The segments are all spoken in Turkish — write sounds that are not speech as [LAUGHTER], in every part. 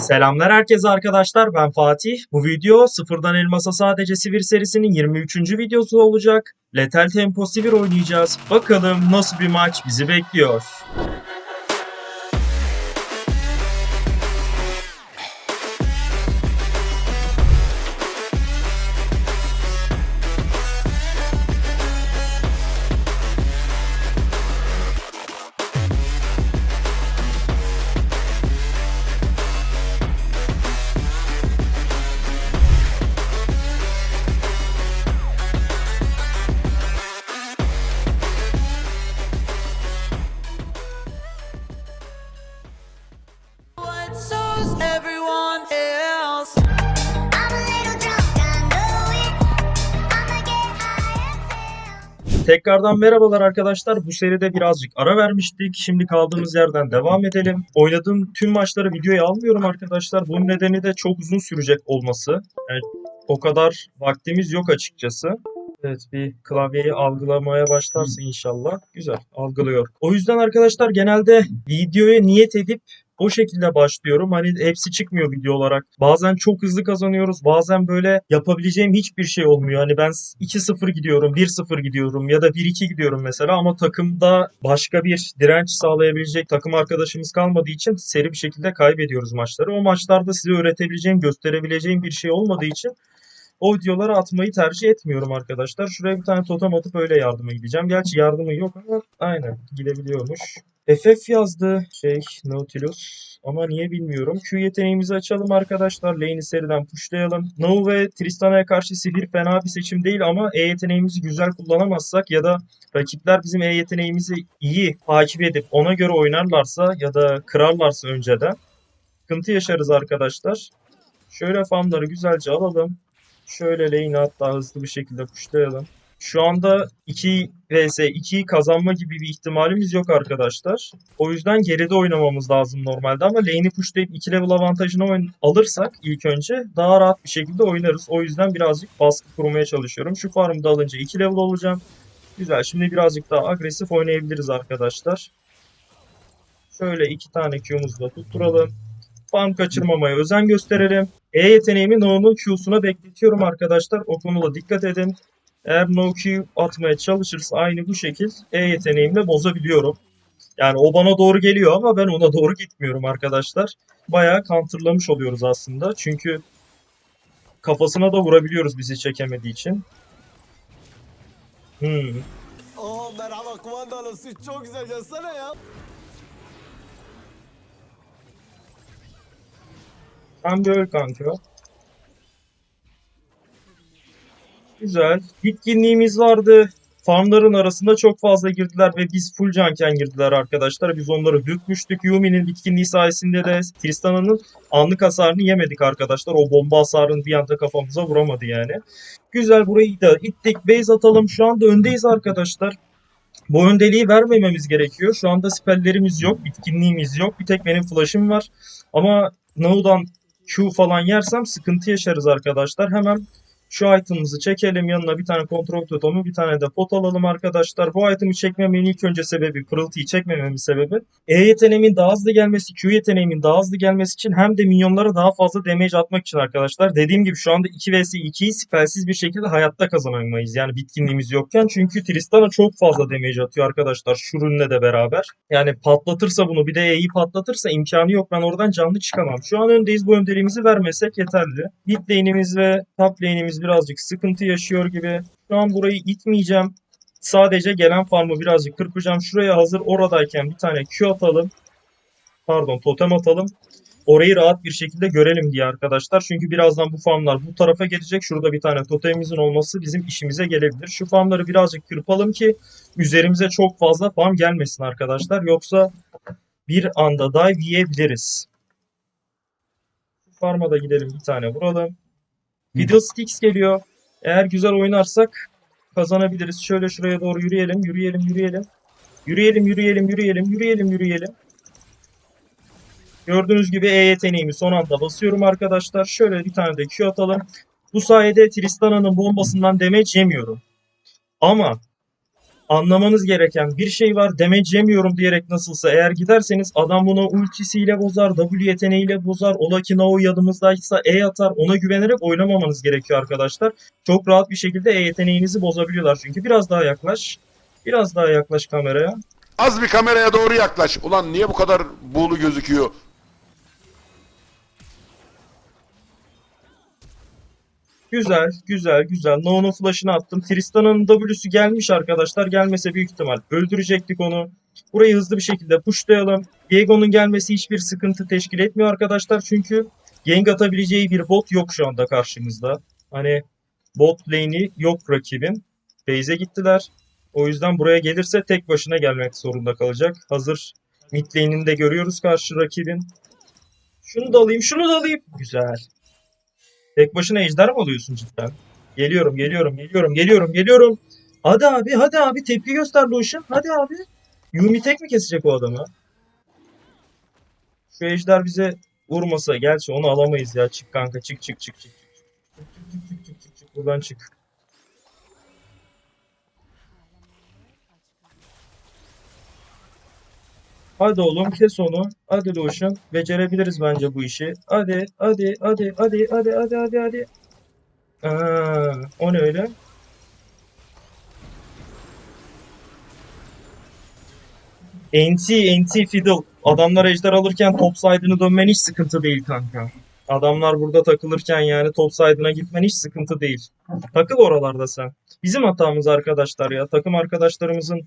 Selamlar herkese arkadaşlar ben Fatih. Bu video sıfırdan elmasa sadece Sivir serisinin 23. videosu olacak. Lethal Tempo Sivir oynayacağız. Bakalım nasıl bir maç bizi bekliyor. Tekrardan merhabalar arkadaşlar. Bu seride birazcık ara vermiştik. Şimdi kaldığımız yerden devam edelim. Oynadığım tüm maçları videoya almıyorum arkadaşlar. Bunun nedeni de çok uzun sürecek olması. Yani o kadar vaktimiz yok açıkçası. Evet bir klavyeyi algılamaya başlarsa inşallah. Güzel algılıyor. O yüzden arkadaşlar genelde videoya niyet edip o şekilde başlıyorum. Hani hepsi çıkmıyor video olarak. Bazen çok hızlı kazanıyoruz. Bazen böyle yapabileceğim hiçbir şey olmuyor. Hani ben 2-0 gidiyorum, 1-0 gidiyorum ya da 1-2 gidiyorum mesela ama takımda başka bir direnç sağlayabilecek takım arkadaşımız kalmadığı için seri bir şekilde kaybediyoruz maçları. O maçlarda size öğretebileceğim, gösterebileceğim bir şey olmadığı için o videoları atmayı tercih etmiyorum arkadaşlar. Şuraya bir tane totem atıp öyle yardıma gideceğim. Gerçi yardımı yok ama aynen gidebiliyormuş. FF yazdı şey Nautilus ama niye bilmiyorum. Q yeteneğimizi açalım arkadaşlar. Lane'i seriden pushlayalım. No ve Tristana'ya karşı sihir fena bir seçim değil ama E yeteneğimizi güzel kullanamazsak ya da rakipler bizim E yeteneğimizi iyi takip edip ona göre oynarlarsa ya da kırarlarsa önceden sıkıntı yaşarız arkadaşlar. Şöyle farmları güzelce alalım. Şöyle lane'i hatta hızlı bir şekilde pushlayalım. Şu anda 2 vs 2'yi kazanma gibi bir ihtimalimiz yok arkadaşlar. O yüzden geride oynamamız lazım normalde ama lane'i pushlayıp 2 level avantajını alırsak ilk önce daha rahat bir şekilde oynarız. O yüzden birazcık baskı kurmaya çalışıyorum. Şu farmı da alınca 2 level olacağım. Güzel. Şimdi birazcık daha agresif oynayabiliriz arkadaşlar. Şöyle iki tane Q'muzu da tutturalım. Farm kaçırmamaya özen gösterelim. E yeteneğimi No'nun Q'suna bekletiyorum arkadaşlar. O konuda dikkat edin. Eğer No Q atmaya çalışırsa aynı bu şekil E yeteneğimle bozabiliyorum. Yani o bana doğru geliyor ama ben ona doğru gitmiyorum arkadaşlar. Bayağı counterlamış oluyoruz aslında. Çünkü kafasına da vurabiliyoruz bizi çekemediği için. Hmm. Oh merhaba kumandanım siz çok güzel gelsene ya. Bir öl kanka. Güzel. Bitkinliğimiz vardı. Farmların arasında çok fazla girdiler ve biz full canken girdiler arkadaşlar. Biz onları dürtmüştük. Yumi'nin bitkinliği sayesinde de Tristana'nın anlık hasarını yemedik arkadaşlar. O bomba hasarını bir anda kafamıza vuramadı yani. Güzel burayı da ittik. Base atalım. Şu anda öndeyiz arkadaşlar. Bu öndeliği vermememiz gerekiyor. Şu anda spelllerimiz yok. Bitkinliğimiz yok. Bir tek benim flash'ım var. Ama Nau'dan Q falan yersem sıkıntı yaşarız arkadaşlar. Hemen şu item'ımızı çekelim. Yanına bir tane kontrol totemi, bir tane de pot alalım arkadaşlar. Bu item'i çekmemin ilk önce sebebi, pırıltıyı çekmememin sebebi. E yeteneğimin daha hızlı gelmesi, Q yeteneğimin daha hızlı gelmesi için hem de minyonlara daha fazla damage atmak için arkadaşlar. Dediğim gibi şu anda 2 vs 2'yi spellsiz bir şekilde hayatta kazanamayız. Yani bitkinliğimiz yokken. Çünkü Tristana çok fazla damage atıyor arkadaşlar. Shurun'le de beraber. Yani patlatırsa bunu bir de E'yi patlatırsa imkanı yok. Ben oradan canlı çıkamam. Şu an öndeyiz. Bu öndeliğimizi vermesek yeterli. Mid lane'imiz ve top lane'imiz birazcık sıkıntı yaşıyor gibi. Şu an burayı itmeyeceğim. Sadece gelen farmı birazcık kırpacağım. Şuraya hazır oradayken bir tane Q atalım. Pardon totem atalım. Orayı rahat bir şekilde görelim diye arkadaşlar. Çünkü birazdan bu farmlar bu tarafa gelecek. Şurada bir tane totemimizin olması bizim işimize gelebilir. Şu farmları birazcık kırpalım ki üzerimize çok fazla farm gelmesin arkadaşlar. Yoksa bir anda dive yiyebiliriz. Farma da gidelim bir tane vuralım. Fiddlesticks geliyor. Eğer güzel oynarsak kazanabiliriz. Şöyle şuraya doğru yürüyelim, yürüyelim, yürüyelim. Yürüyelim, yürüyelim, yürüyelim, yürüyelim, yürüyelim. Gördüğünüz gibi E yeteneğimi son anda basıyorum arkadaşlar. Şöyle bir tane de Q atalım. Bu sayede Tristana'nın bombasından damage yemiyorum. Ama anlamanız gereken bir şey var. Damage diyerek nasılsa eğer giderseniz adam bunu ultisiyle bozar, W yeteneğiyle bozar, ola ki Nao yanımızdaysa E atar. Ona güvenerek oynamamanız gerekiyor arkadaşlar. Çok rahat bir şekilde E yeteneğinizi bozabiliyorlar çünkü. Biraz daha yaklaş. Biraz daha yaklaş kameraya. Az bir kameraya doğru yaklaş. Ulan niye bu kadar buğulu gözüküyor? Güzel, güzel, güzel. No'nun flash'ını attım. Tristan'ın W'su gelmiş arkadaşlar. Gelmese büyük ihtimal öldürecektik onu. Burayı hızlı bir şekilde pushlayalım. Diego'nun gelmesi hiçbir sıkıntı teşkil etmiyor arkadaşlar. Çünkü gank atabileceği bir bot yok şu anda karşımızda. Hani bot lane'i yok rakibin. Base'e gittiler. O yüzden buraya gelirse tek başına gelmek zorunda kalacak. Hazır mid lane'ini de görüyoruz karşı rakibin. Şunu da alayım, şunu da alayım. Güzel. Tek başına ejder mi alıyorsun cidden? Geliyorum, geliyorum, geliyorum, geliyorum, geliyorum. Hadi abi, hadi abi tepki göster Lucian. Hadi abi. Yumi tek mi kesecek o adamı? Şu ejder bize vurmasa, gerçi onu alamayız ya. Çık kanka, çık çık çık çık. Çık çık çık çık çık çık buradan çık. Hadi oğlum kes onu. Hadi Lucian. Becerebiliriz bence bu işi. Hadi hadi hadi hadi hadi hadi hadi hadi. Aa, o ne öyle? NT, NT Fiddle. Adamlar ejder alırken top side'ını dönmen hiç sıkıntı değil kanka. Adamlar burada takılırken yani top side'ına gitmen hiç sıkıntı değil. Takıl oralarda sen. Bizim hatamız arkadaşlar ya. Takım arkadaşlarımızın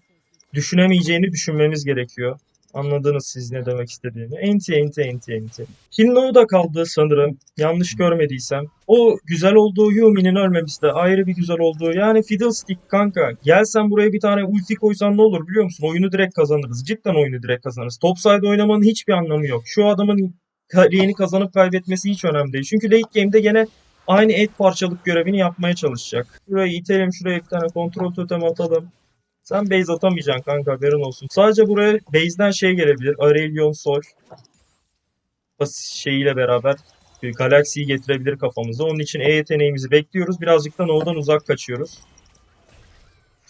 düşünemeyeceğini düşünmemiz gerekiyor. Anladınız siz ne demek istediğimi. Enti enti enti enti. Kinlo da kaldı sanırım. Yanlış görmediysem. O güzel olduğu Yumi'nin ölmemesi de ayrı bir güzel olduğu. Yani Fiddlestick kanka. Gelsen buraya bir tane ulti koysan ne olur biliyor musun? Oyunu direkt kazanırız. Cidden oyunu direkt kazanırız. Topside oynamanın hiçbir anlamı yok. Şu adamın kariyeni kazanıp kaybetmesi hiç önemli değil. Çünkü late game'de gene aynı et parçalık görevini yapmaya çalışacak. Şurayı itelim, şuraya bir tane kontrol totem atalım. Sen base atamayacaksın kanka haberin olsun. Sadece buraya base'den şey gelebilir. Aurelion Sol. Şeyiyle beraber bir galaksiyi getirebilir kafamıza. Onun için E yeteneğimizi bekliyoruz. Birazcık da No'dan uzak kaçıyoruz.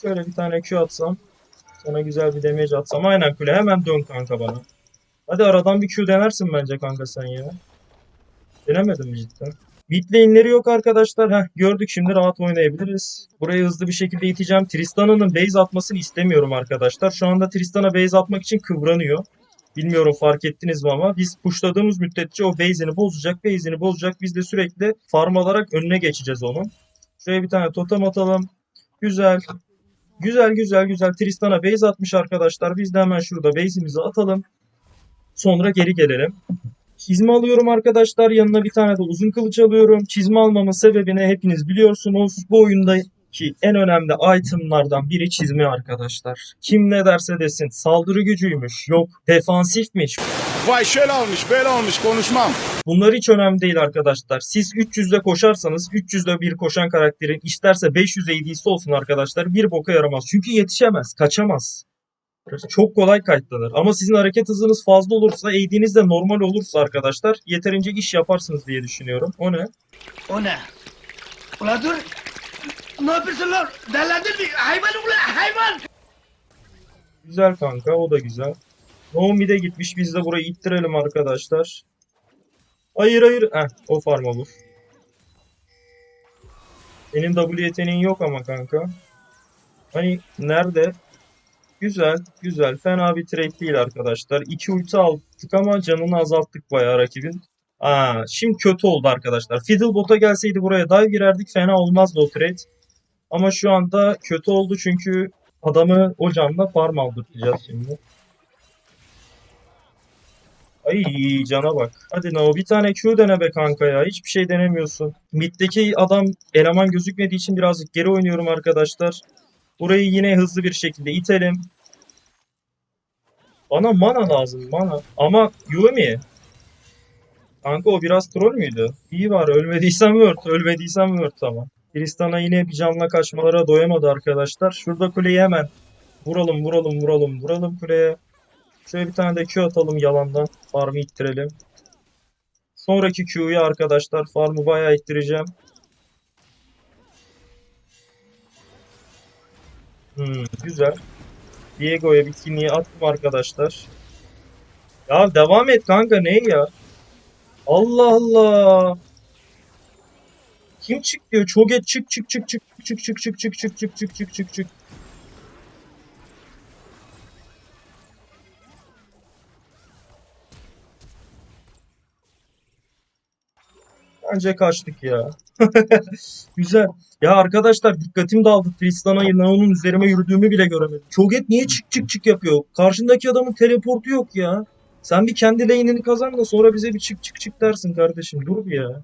Şöyle bir tane Q atsam. Sana güzel bir damage atsam. Aynen kule hemen dön kanka bana. Hadi aradan bir Q denersin bence kanka sen ya. Denemedin mi cidden? Mid lane'leri yok arkadaşlar. Heh, gördük şimdi rahat oynayabiliriz. Burayı hızlı bir şekilde iteceğim. Tristana'nın base atmasını istemiyorum arkadaşlar. Şu anda Tristana base atmak için kıvranıyor. Bilmiyorum fark ettiniz mi ama biz pushladığımız müddetçe o base'ini bozacak, base'ini bozacak. Biz de sürekli farm alarak önüne geçeceğiz onun. Şuraya bir tane totem atalım. Güzel. Güzel güzel güzel. Tristana base atmış arkadaşlar. Biz de hemen şurada base'imizi atalım. Sonra geri gelelim. Çizme alıyorum arkadaşlar. Yanına bir tane de uzun kılıç alıyorum. Çizme almamın sebebini hepiniz biliyorsunuz. Bu oyundaki en önemli itemlardan biri çizme arkadaşlar. Kim ne derse desin. Saldırı gücüymüş. Yok defansifmiş. Vay şöyle olmuş böyle olmuş konuşmam. Bunlar hiç önemli değil arkadaşlar. Siz 300'de koşarsanız 300'de bir koşan karakterin isterse 500 AD'si olsun arkadaşlar bir boka yaramaz. Çünkü yetişemez, kaçamaz. Çok kolay kayıtlanır. Ama sizin hareket hızınız fazla olursa, AD'niz de normal olursa arkadaşlar yeterince iş yaparsınız diye düşünüyorum. O ne? O ne? Ulan dur! Ne yapıyorsun lan? Derlendin mi? Hayvan ulan hayvan! Güzel kanka, o da güzel. Noam de gitmiş. Biz de burayı ittirelim arkadaşlar. Hayır hayır. Heh, o farm olur. Senin W yeteneğin yok ama kanka. Hani nerede? Güzel, güzel. Fena bir trade değil arkadaşlar. İki ulti aldık ama canını azalttık bayağı rakibin. Aa, şimdi kötü oldu arkadaşlar. Fiddlebot'a gelseydi buraya dive girerdik. Fena olmazdı o trade. Ama şu anda kötü oldu çünkü adamı o canla farm aldırtacağız şimdi. Ay cana bak. Hadi Nao bir tane Q dene be kanka ya. Hiçbir şey denemiyorsun. Mid'deki adam eleman gözükmediği için birazcık geri oynuyorum arkadaşlar. Burayı yine hızlı bir şekilde itelim. Bana mana lazım mana. Ama Yumi. Kanka o biraz troll müydü? İyi var ölmediysen Word. Ölmediysen Word tamam. Tristan'a yine bir canla kaçmalara doyamadı arkadaşlar. Şurada kuleyi hemen vuralım vuralım vuralım vuralım kuleye. Şöyle bir tane de Q atalım yalandan. Farm'ı ittirelim. Sonraki Q'yu arkadaşlar farm'ı bayağı ittireceğim. Hmm, güzel. Diego'ya bitkinliği attım arkadaşlar. Ya devam et kanka ne ya? Allah Allah. Kim çık diyor? Çoget çık çık çık çık çık çık çık çık çık çık çık çık çık Bence kaçtık ya. [LAUGHS] Güzel. Ya arkadaşlar dikkatim dağıldı. Tristan'a Nao'nun üzerime yürüdüğümü bile göremedim. Çoget niye çık çık çık yapıyor? Karşındaki adamın teleportu yok ya. Sen bir kendi lane'ini kazan da sonra bize bir çık çık çık dersin kardeşim. Dur bir ya.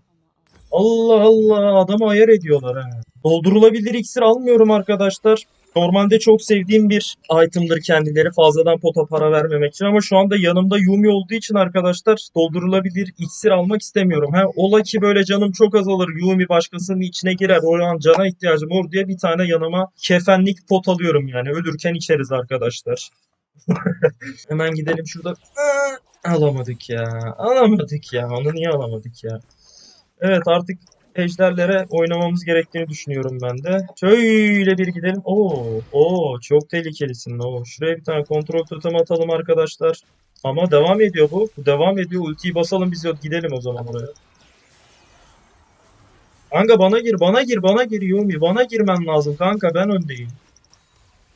Allah Allah adamı ayar ediyorlar ha. Doldurulabilir iksir almıyorum arkadaşlar. Normalde çok sevdiğim bir item'dır kendileri fazladan pota para vermemek için ama şu anda yanımda Yumi olduğu için arkadaşlar doldurulabilir iksir almak istemiyorum. Ha, ola ki böyle canım çok azalır Yumi başkasının içine girer o an cana ihtiyacım olur diye bir tane yanıma kefenlik pot alıyorum yani ölürken içeriz arkadaşlar. [LAUGHS] Hemen gidelim şurada. Alamadık ya. Alamadık ya. Onu niye alamadık ya? Evet artık ejderlere oynamamız gerektiğini düşünüyorum ben de. Şöyle bir gidelim. Oo, oo çok tehlikelisin. Oo. Şuraya bir tane kontrol totem atalım arkadaşlar. Ama devam ediyor bu. Bu devam ediyor. Ultiyi basalım biz gidelim o zaman oraya. Kanka bana gir, bana gir, bana gir Yumi. Bana girmen lazım kanka ben öndeyim.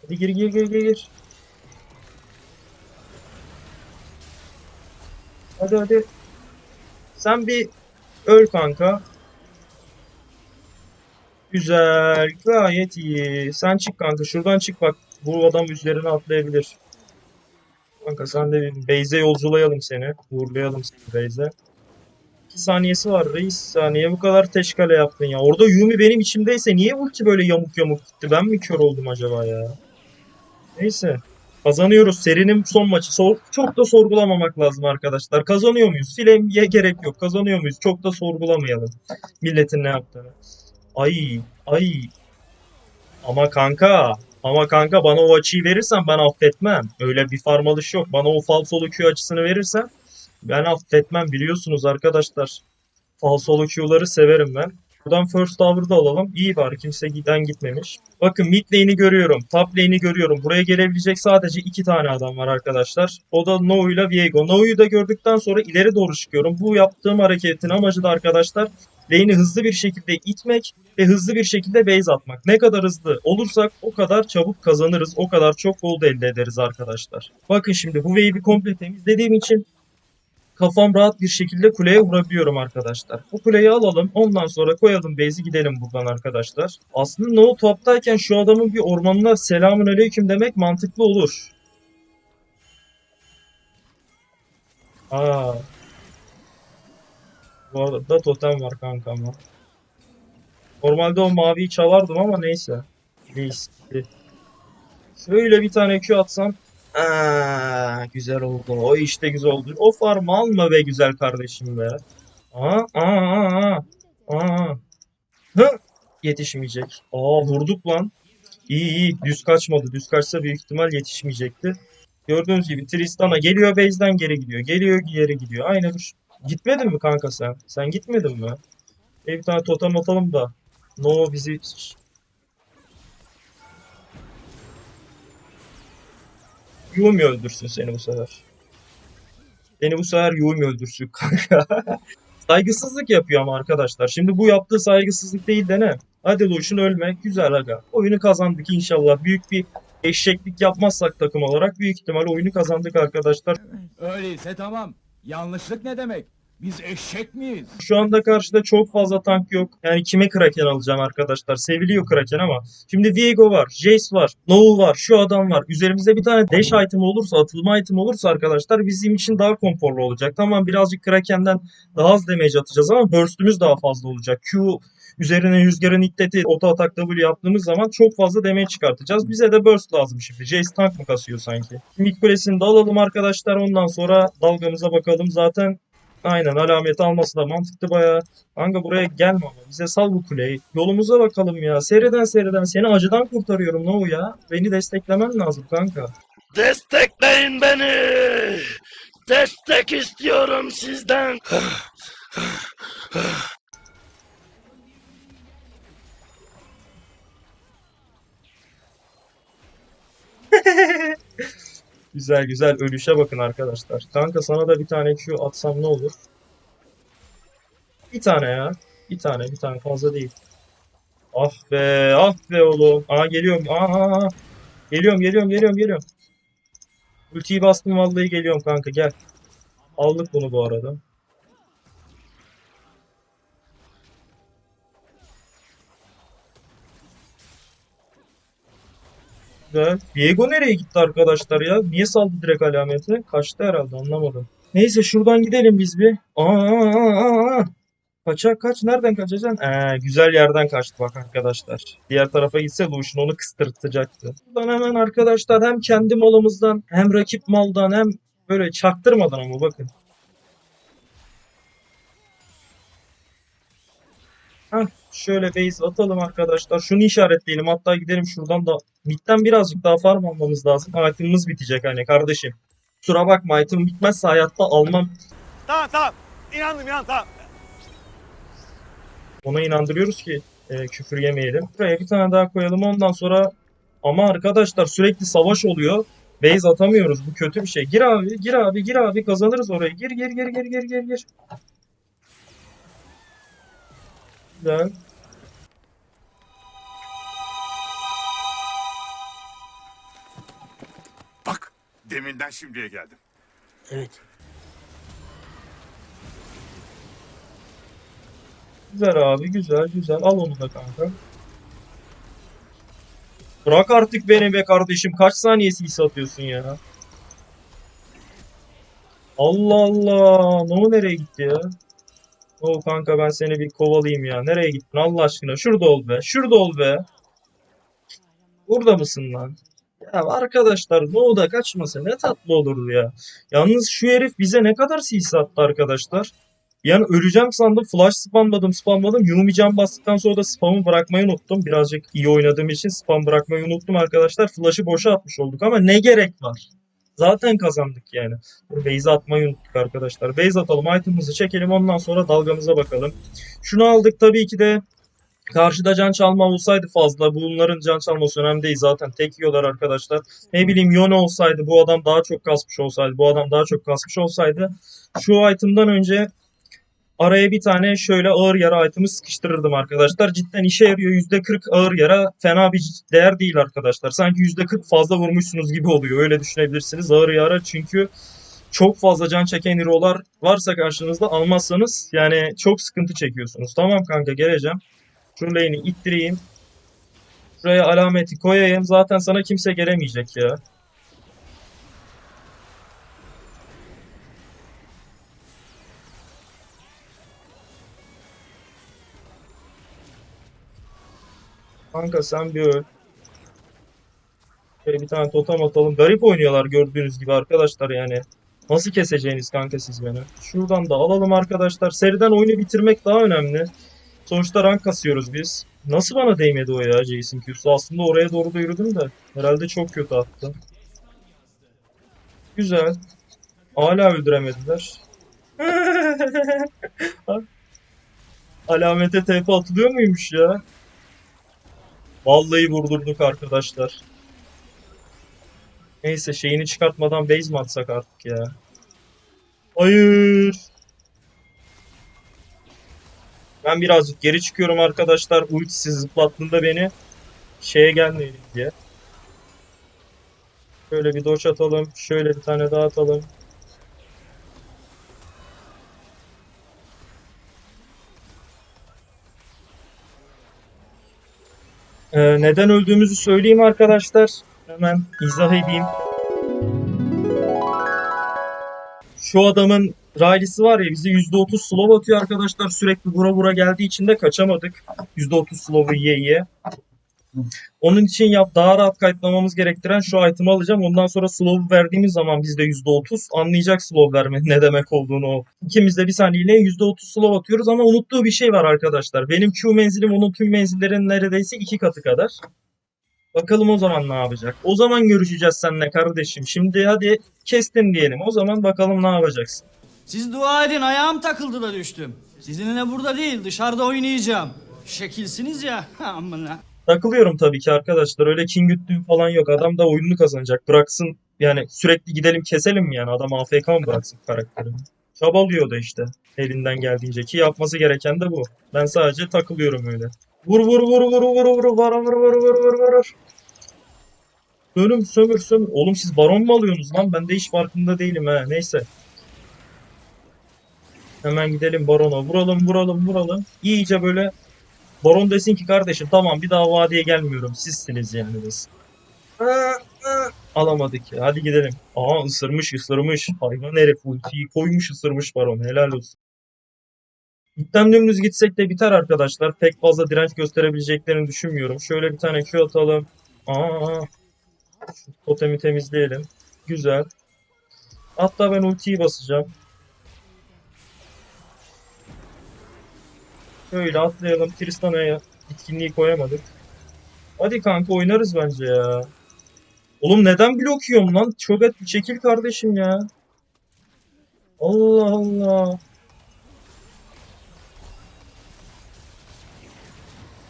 Hadi gir gir gir gir gir. Hadi hadi. Sen bir öl kanka. Güzel. Gayet iyi. Sen çık kanka. Şuradan çık bak. Bu adam üzerine atlayabilir. Kanka sen de bir Beyze yolculayalım seni. Uğurlayalım seni Beyze. 2 saniyesi var reis. Saniye bu kadar teşkale yaptın ya. Orada Yumi benim içimdeyse niye ulti böyle yamuk yamuk gitti? Ben mi kör oldum acaba ya? Neyse. Kazanıyoruz. Serinin son maçı. Sor- çok da sorgulamamak lazım arkadaşlar. Kazanıyor muyuz? Filmye gerek yok. Kazanıyor muyuz? Çok da sorgulamayalım. Milletin ne yaptığını. Ay, ay. Ama kanka, ama kanka bana o açıyı verirsen ben affetmem. Öyle bir farmalış yok. Bana o falsolu Q açısını verirsen ben affetmem biliyorsunuz arkadaşlar. Falsolu Q'ları severim ben. Buradan first tower'da alalım. İyi var kimse giden gitmemiş. Bakın mid lane'i görüyorum. Top lane'i görüyorum. Buraya gelebilecek sadece iki tane adam var arkadaşlar. O da No ile Viego. No'yu da gördükten sonra ileri doğru çıkıyorum. Bu yaptığım hareketin amacı da arkadaşlar lane'i hızlı bir şekilde itmek ve hızlı bir şekilde base atmak. Ne kadar hızlı olursak o kadar çabuk kazanırız. O kadar çok gold elde ederiz arkadaşlar. Bakın şimdi bu wave'i komple temizlediğim için kafam rahat bir şekilde kuleye vurabiliyorum arkadaşlar. Bu kuleyi alalım. Ondan sonra koyalım base'i gidelim buradan arkadaşlar. Aslında no toptayken şu adamın bir ormanına selamun aleyküm demek mantıklı olur. Aa. Bu arada totem var kanka ama. Normalde o maviyi çalardım ama neyse. Neyse. Şöyle bir tane Q atsam. Aa, güzel oldu. O işte güzel oldu. O farmı alma be güzel kardeşim be. Aa, aa, aa, aa. Hı, yetişmeyecek. Aa vurduk lan. İyi iyi düz kaçmadı. Düz kaçsa büyük ihtimal yetişmeyecekti. Gördüğünüz gibi Tristan'a geliyor base'den geri gidiyor. Geliyor geri gidiyor. Aynı bu. Gitmedin mi kanka sen? Sen gitmedin mi? E bir tane totem atalım da. No bizi Yumi öldürsün seni bu sefer. Seni bu sefer Yumi öldürsün [LAUGHS] kanka. Saygısızlık yapıyor ama arkadaşlar. Şimdi bu yaptığı saygısızlık değil de ne? Hadi Lucian ölme. Güzel aga. Oyunu kazandık inşallah. Büyük bir eşeklik yapmazsak takım olarak büyük ihtimal oyunu kazandık arkadaşlar. Öyleyse tamam. Yanlışlık ne demek? Biz eşek miyiz? Şu anda karşıda çok fazla tank yok. Yani kime Kraken alacağım arkadaşlar? Seviliyor Kraken ama. Şimdi Viego var, Jace var, Noel var, şu adam var. Üzerimizde bir tane dash item olursa, atılma item olursa arkadaşlar bizim için daha konforlu olacak. Tamam birazcık Kraken'den daha az damage atacağız ama burst'ümüz daha fazla olacak. Q üzerine rüzgarın iddeti, auto atak W yaptığımız zaman çok fazla damage çıkartacağız. Bize de burst lazım şimdi. Jace tank mı kasıyor sanki? İlk kulesini de alalım arkadaşlar. Ondan sonra dalgamıza bakalım. Zaten Aynen alameti alması da mantıklı baya. Kanka buraya gelme ama bize sal bu kuleyi. Yolumuza bakalım ya. Seriden seriden seni acıdan kurtarıyorum ne o ya. Beni desteklemen lazım kanka. Destekleyin beni. Destek istiyorum sizden. [LAUGHS] Güzel güzel ölüşe bakın arkadaşlar. Kanka sana da bir tane Q atsam ne olur? Bir tane ya. Bir tane bir tane fazla değil. Ah be ah be oğlum. Aa geliyorum. Aa. Geliyorum geliyorum geliyorum geliyorum. Ultiyi bastım vallahi geliyorum kanka gel. Aldık bunu bu arada. Güzel. Diego nereye gitti arkadaşlar ya? Niye saldı direkt alameti? Kaçtı herhalde anlamadım. Neyse şuradan gidelim biz bir. Aa, aa, aa. Kaçak kaç. Nereden kaçacaksın? Ee, güzel yerden kaçtı bak arkadaşlar. Diğer tarafa gitse Lucian onu kıstırtacaktı. Buradan hemen arkadaşlar hem kendi malımızdan hem rakip maldan hem böyle çaktırmadan ama bakın. Heh, şöyle base atalım arkadaşlar. Şunu işaretleyelim. Hatta gidelim şuradan da midden birazcık daha farm almamız lazım. Item'ımız bitecek hani kardeşim. Kusura bakma item bitmezse hayatta almam. Tamam tamam. İnandım inan tamam. Ona inandırıyoruz ki e, küfür yemeyelim. Buraya bir tane daha koyalım ondan sonra ama arkadaşlar sürekli savaş oluyor. Base atamıyoruz. Bu kötü bir şey. Gir abi, gir abi, gir abi. Kazanırız orayı. Gir, gir, gir, gir, gir, gir, gir. Güzel. Bak, deminden şimdiye geldim. Güzel abi, güzel, güzel. Al onu da kanka. Bırak artık beni be kardeşim. Kaç saniyesi his atıyorsun ya? Allah Allah. No nereye gitti ya? O kanka ben seni bir kovalayayım ya. Nereye gittin Allah aşkına? Şurada ol be. Şurada ol be. Burada mısın lan? Ya arkadaşlar No'da kaçmasa ne tatlı olurdu ya. Yalnız şu herif bize ne kadar sis attı arkadaşlar. Yani öleceğim sandım. Flash spamladım spamladım. Yumi can bastıktan sonra da spamı bırakmayı unuttum. Birazcık iyi oynadığım için spam bırakmayı unuttum arkadaşlar. Flash'ı boşa atmış olduk ama ne gerek var? Zaten kazandık yani. Base atmayı unuttuk arkadaşlar. Base atalım item'ımızı çekelim ondan sonra dalgamıza bakalım. Şunu aldık tabii ki de Karşıda can çalma olsaydı fazla. Bunların can çalması önemli değil. Zaten tek yiyorlar arkadaşlar. Ne bileyim Yone olsaydı bu adam daha çok kasmış olsaydı. Bu adam daha çok kasmış olsaydı. Şu item'dan önce araya bir tane şöyle ağır yara item'ı sıkıştırırdım arkadaşlar. Cidden işe yarıyor. %40 ağır yara fena bir değer değil arkadaşlar. Sanki %40 fazla vurmuşsunuz gibi oluyor. Öyle düşünebilirsiniz. Ağır yara çünkü çok fazla can çeken hero'lar varsa karşınızda almazsanız yani çok sıkıntı çekiyorsunuz. Tamam kanka geleceğim. Şu lane'i ittireyim. Şuraya alameti koyayım. Zaten sana kimse gelemeyecek ya. Kanka sen bir öl. Şöyle bir tane totem atalım. Garip oynuyorlar gördüğünüz gibi arkadaşlar yani. Nasıl keseceğiniz kanka siz beni? Şuradan da alalım arkadaşlar. Seriden oyunu bitirmek daha önemli. Sonuçta rank kasıyoruz biz. Nasıl bana değmedi o ya Jason Q'su? Aslında oraya doğru da yürüdüm de. Herhalde çok kötü attı. Güzel. Hala öldüremediler. [LAUGHS] Alamete TP atılıyor muymuş ya? Vallahi vurdurduk arkadaşlar. Neyse şeyini çıkartmadan base mi atsak artık ya? Hayır. Ben birazcık geri çıkıyorum arkadaşlar. Ultisi zıplattığında beni şeye gelmeyelim diye. Şöyle bir doç atalım. Şöyle bir tane daha atalım. Ee, neden öldüğümüzü söyleyeyim arkadaşlar. Hemen izah edeyim. Şu adamın Riley'si var ya bize %30 slow atıyor arkadaşlar. Sürekli vura vura geldiği için de kaçamadık. %30 slow'u yiye yiye. Onun için yap daha rahat kayıtlamamız gerektiren şu item'ı alacağım. Ondan sonra slow verdiğimiz zaman bizde %30 anlayacak slow vermenin ne demek olduğunu o. İkimiz de bir saniyeliğine %30 slow atıyoruz ama unuttuğu bir şey var arkadaşlar. Benim Q menzilim onun tüm menzillerin neredeyse iki katı kadar. Bakalım o zaman ne yapacak. O zaman görüşeceğiz seninle kardeşim. Şimdi hadi kestin diyelim. O zaman bakalım ne yapacaksın. Siz dua edin ayağım takıldı da düştüm. Sizinle burada değil dışarıda oynayacağım. Şekilsiniz ya. [LAUGHS] Amına. Takılıyorum tabii ki arkadaşlar. Öyle kin güttüğüm falan yok. Adam da oyununu kazanacak. Bıraksın yani sürekli gidelim keselim mi yani? Adam AFK mı bıraksın karakterini? Çabalıyor da işte elinden geldiğince ki yapması gereken de bu. Ben sadece takılıyorum öyle. Vur vur vur vur vur vur var var var var var var. Ölüm sömür sömür. Oğlum siz baron mu alıyorsunuz lan? Ben de hiç farkında değilim ha. Neyse. Hemen gidelim barona. Vuralım vuralım vuralım. İyice böyle baron desin ki kardeşim tamam bir daha vadiye gelmiyorum. Sizsiniz yani biz. Alamadık ya. Hadi gidelim. Aa ısırmış ısırmış. Hayvan herif ultiyi koymuş ısırmış baron. Helal olsun. İlkten dümdüz gitsek de biter arkadaşlar. Pek fazla direnç gösterebileceklerini düşünmüyorum. Şöyle bir tane Q atalım. Aa, şu totemi temizleyelim. Güzel. Hatta ben ultiyi basacağım. Şöyle atlayalım. Tristana'ya bitkinliği koyamadık. Hadi kanka oynarız bence ya. Oğlum neden blok yiyorum lan? Çok et çekil kardeşim ya. Allah Allah.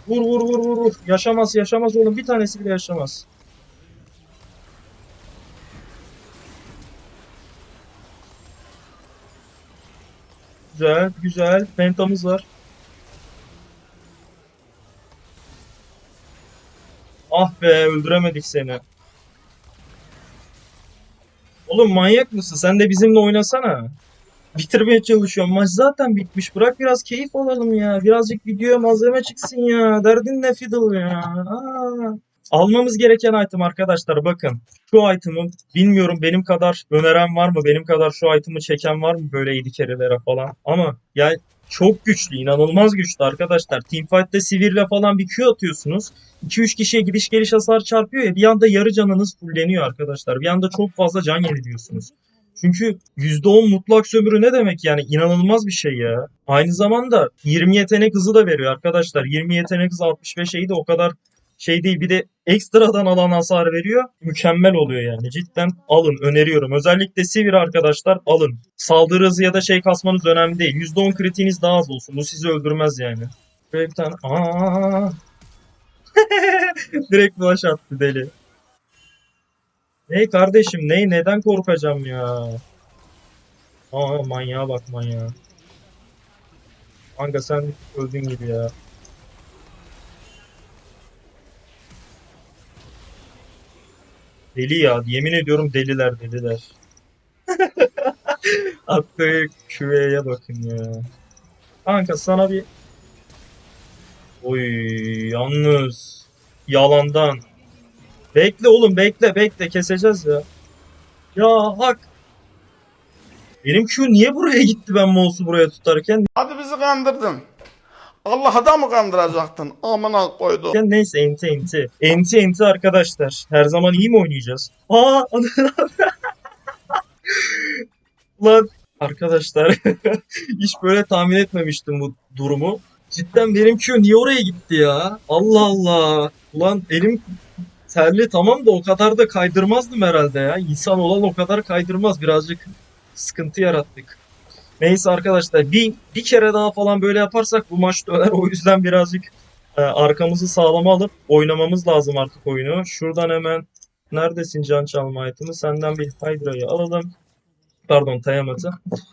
Vur vur vur vur vur. Yaşamaz yaşamaz oğlum. Bir tanesi bile yaşamaz. Güzel güzel. Pentamız var. Ah be öldüremedik seni. Oğlum manyak mısın? Sen de bizimle oynasana. Bitirmeye çalışıyorum. Maç zaten bitmiş. Bırak biraz keyif alalım ya. Birazcık videoya malzeme çıksın ya. Derdin ne fiddle ya. Aa. Almamız gereken item arkadaşlar bakın. Şu item'ı bilmiyorum benim kadar öneren var mı? Benim kadar şu item'ı çeken var mı böyle 7 kerelere falan. Ama yani çok güçlü, inanılmaz güçlü arkadaşlar. Teamfight'te Sivir'le falan bir Q atıyorsunuz. 2-3 kişiye gidiş geliş hasar çarpıyor ya bir anda yarı canınız fulleniyor arkadaşlar. Bir anda çok fazla can yeniliyorsunuz. Çünkü %10 mutlak sömürü ne demek yani inanılmaz bir şey ya. Aynı zamanda 20 yetenek hızı da veriyor arkadaşlar. 20 yetenek hızı 65 şeyi de o kadar şey değil. Bir de ekstradan alan hasar veriyor. Mükemmel oluyor yani. Cidden alın öneriyorum. Özellikle Sivir arkadaşlar alın. Saldırı hızı ya da şey kasmanız önemli değil. %10 kritiğiniz daha az olsun. Bu sizi öldürmez yani. Böyle bir tane. Aa. [LAUGHS] Direkt flash attı deli. Ney kardeşim ney neden korkacağım ya? Aa manyağa bak manyağa. Kanka sen öldün gibi ya. Deli ya. Yemin ediyorum deliler deliler. [LAUGHS] Attığı küveye bakın ya. Kanka sana bir... Oy yalnız. Yalandan. Bekle oğlum bekle bekle keseceğiz ya. Ya hak. Benim Q niye buraya gitti ben mouse'u buraya tutarken? Hadi bizi kandırdın. Allah'a da mı kandıracaktın? Amına koydu. Ya Neyse enti enti. Enti enti arkadaşlar. Her zaman iyi mi oynayacağız? Aa [LAUGHS] Lan arkadaşlar [LAUGHS] hiç böyle tahmin etmemiştim bu durumu. Cidden benim Q niye oraya gitti ya? Allah Allah. Ulan elim terli tamam da o kadar da kaydırmazdım herhalde ya. İnsan olan o kadar kaydırmaz. Birazcık sıkıntı yarattık. Neyse arkadaşlar bir, bir kere daha falan böyle yaparsak bu maç döner. [LAUGHS] O yüzden birazcık e, arkamızı sağlama alıp oynamamız lazım artık oyunu. Şuradan hemen neredesin can çalma item'ı? Senden bir Hydra'yı alalım. Pardon Tiamat'ı.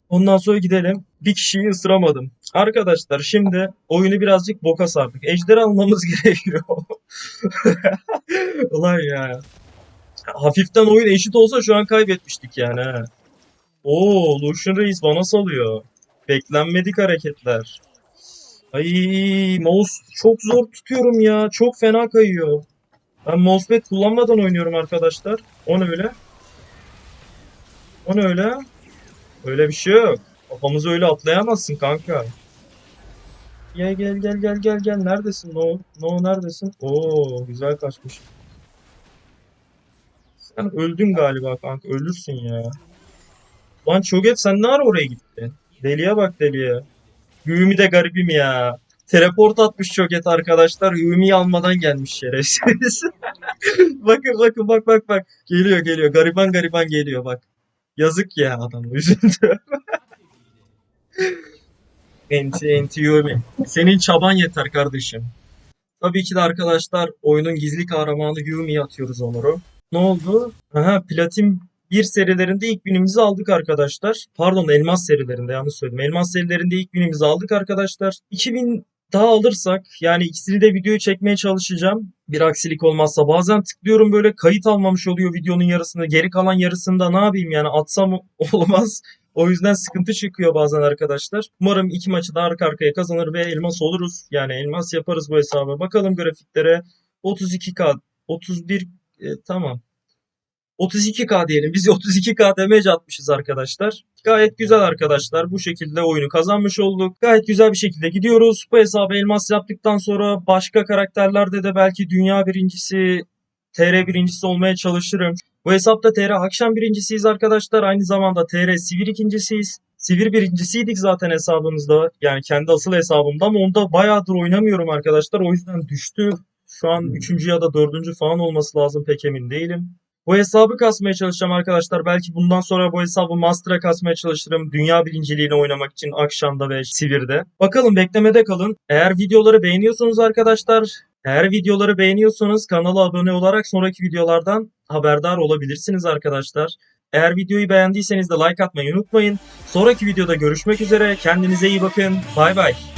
Ondan sonra gidelim. Bir kişiyi ısıramadım. Arkadaşlar şimdi oyunu birazcık boka sardık. Ejder almamız [LAUGHS] gerekiyor. Ulan ya. Hafiften oyun eşit olsa şu an kaybetmiştik yani. ha. Oo, Lucian Reis bana salıyor. Beklenmedik hareketler. Ay, mouse çok zor tutuyorum ya. Çok fena kayıyor. Ben mousepad kullanmadan oynuyorum arkadaşlar. O ne öyle? O ne öyle? Öyle bir şey yok. Kafamızı öyle atlayamazsın kanka. Gel gel gel gel gel gel. Neredesin? No, no neredesin? Oo, güzel kaçmış. Sen öldün galiba kanka. Ölürsün ya. Lan Çoget sen ne ara oraya gittin? Deliye bak deliye. Yumi de garibim ya. Teleport atmış Çoget arkadaşlar. Yumi'yi almadan gelmiş şerefsiz. [LAUGHS] bakın bakın bak bak bak. Geliyor geliyor. Gariban gariban geliyor bak. Yazık ya adam üzüldü. [LAUGHS] enti enti Yumi. Senin çaban yeter kardeşim. Tabii ki de arkadaşlar oyunun gizli kahramanı Yumi'ye atıyoruz Onur'u. Ne oldu? Aha platin 1 serilerinde ilk binimizi aldık arkadaşlar. Pardon elmas serilerinde yanlış söyledim. Elmas serilerinde ilk binimizi aldık arkadaşlar. 2000 daha alırsak yani ikisini de videoyu çekmeye çalışacağım. Bir aksilik olmazsa bazen tıklıyorum böyle kayıt almamış oluyor videonun yarısını. Geri kalan yarısında ne yapayım yani atsam [LAUGHS] olmaz. O yüzden sıkıntı çıkıyor bazen arkadaşlar. Umarım iki maçı da arka arkaya kazanır ve elmas oluruz. Yani elmas yaparız bu hesabı. Bakalım grafiklere. 32k, 31 e, tamam. 32k diyelim. Biz [LAUGHS] 32k damage atmışız arkadaşlar. Gayet güzel arkadaşlar. Bu şekilde oyunu kazanmış olduk. Gayet güzel bir şekilde gidiyoruz. Bu hesabı elmas yaptıktan sonra başka karakterlerde de belki dünya birincisi, TR birincisi olmaya çalışırım. Bu hesapta TR akşam birincisiyiz arkadaşlar. Aynı zamanda TR sivir ikincisiyiz. Sivir birincisiydik zaten hesabımızda. Yani kendi asıl hesabımda ama onda bayağıdır oynamıyorum arkadaşlar. O yüzden düştü. Şu an üçüncü ya da dördüncü falan olması lazım pek emin değilim. Bu hesabı kasmaya çalışacağım arkadaşlar. Belki bundan sonra bu hesabı Master'a kasmaya çalışırım. Dünya birinciliğini oynamak için Akşam'da ve Sivir'de. Bakalım beklemede kalın. Eğer videoları beğeniyorsanız arkadaşlar, eğer videoları beğeniyorsanız kanala abone olarak sonraki videolardan haberdar olabilirsiniz arkadaşlar. Eğer videoyu beğendiyseniz de like atmayı unutmayın. Sonraki videoda görüşmek üzere. Kendinize iyi bakın. Bay bay.